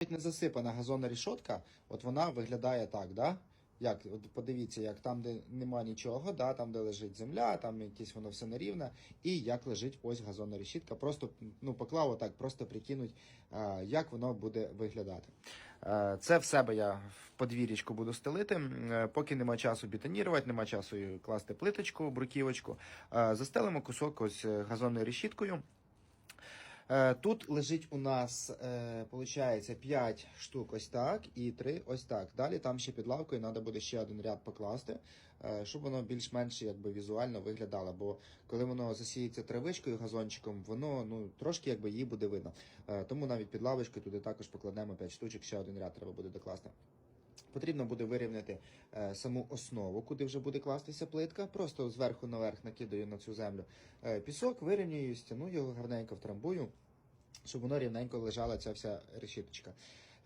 Навіть не засипана газонна рішотка, от вона виглядає так, да? Як, от подивіться, як там, де нема нічого, да, там, де лежить земля, там якесь воно все нерівне, і як лежить ось газонна решітка. Просто ну, поклав отак, просто прикинуть, е, як воно буде виглядати. Е, Це в себе я в подвір'ячку буду стелити. Е, Поки нема часу бетонірувати, нема часу класти плиточку, бруківочку. Застелимо кусок ось газонною решіткою. Е, Тут лежить у нас, е, виходить, 5 штук ось так і 3 ось так. Далі там ще під лавкою треба буде ще один ряд покласти, е, щоб воно більш-менш якби візуально виглядало. Бо коли воно засіється травичкою, газончиком, воно ну трошки якби її буде видно. Е, Тому навіть під лавочкою туди також покладемо 5 штучок, ще один ряд треба буде докласти. Потрібно буде вирівняти е, саму основу, куди вже буде кластися плитка. Просто зверху наверх накидаю на цю землю е, пісок, вирівнюю, стяну його гарненько втрамбую, щоб воно рівненько лежала ця вся решіточка.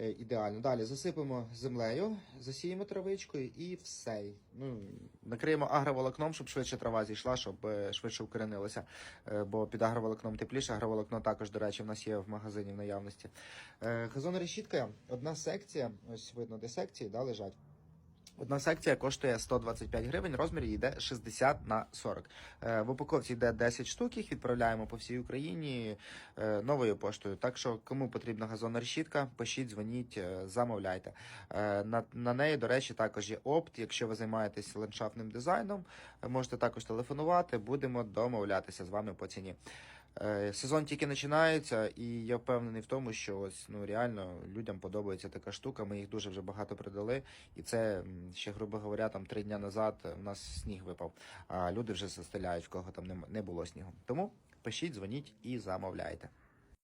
Е, ідеально. Далі засипемо землею, засіємо травичкою і все. Ну, накриємо агроволокном, щоб швидше трава зійшла, щоб е, швидше укоренилося. Е, бо під агроволокном тепліше. Агроволокно також, до речі, в нас є в магазині в наявності. Е, решітка, одна секція, ось видно, де секції да, лежать. Одна секція коштує 125 гривень, розмір йде 60 на 40. Е, В упаковці йде 10 штук, їх відправляємо по всій Україні е, новою поштою. Так що, кому потрібна газонна решітка, пишіть, дзвоніть, е, замовляйте. На, на неї, до речі, також є опт. Якщо ви займаєтесь ландшафтним дизайном, можете також телефонувати, будемо домовлятися з вами по ціні. Е, Сезон тільки починається, і я впевнений в тому, що ось ну реально людям подобається така штука. Ми їх дуже вже багато придали, і це ще, грубо говоря, там три дня назад у нас сніг випав, а люди вже застеляють, в кого там не було снігу. Тому пишіть, дзвоніть і замовляйте.